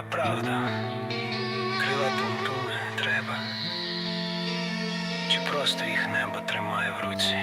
а правда крила пунктури треба, чи просто їх небо тримає в руці.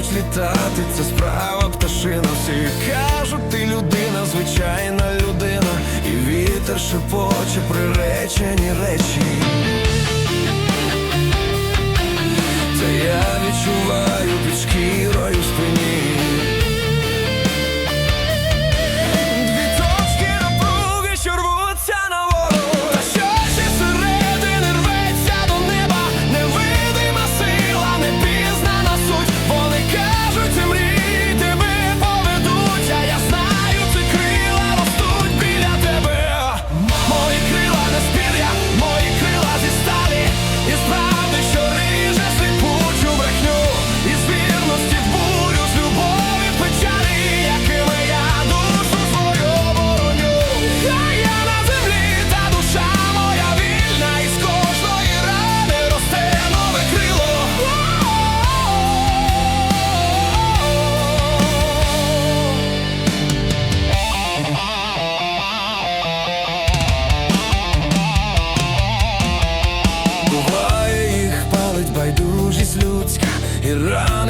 кажуть, літати це справа пташина. Всі кажуть, ти людина, звичайна людина, і вітер шепоче приречені речі. Це я відчуваю під шкірою спині.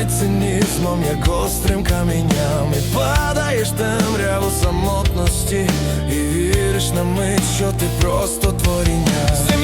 ранить цинізмом, як острим камінням. І падаєш темряву самотності. І віриш на мить, що ти просто творіння.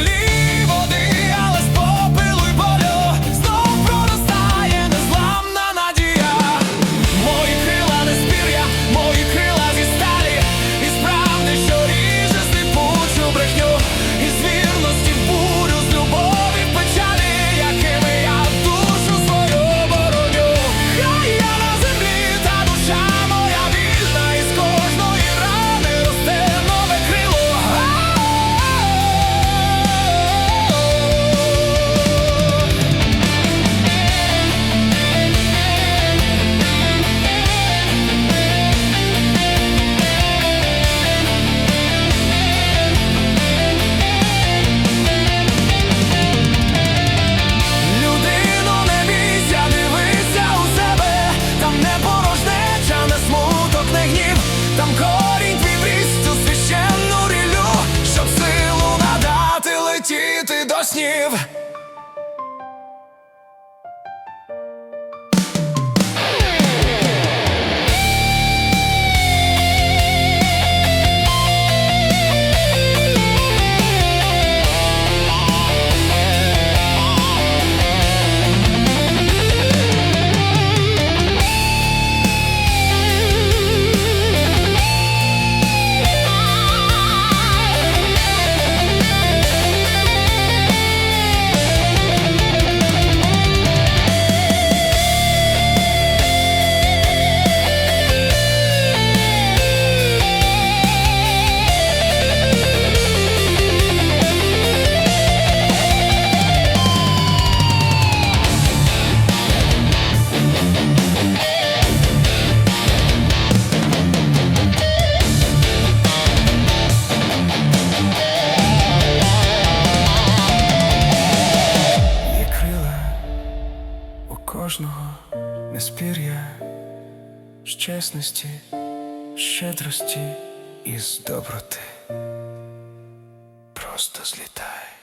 кожного не неспір'я, з чесності, щедрості і з доброти. Просто злітає.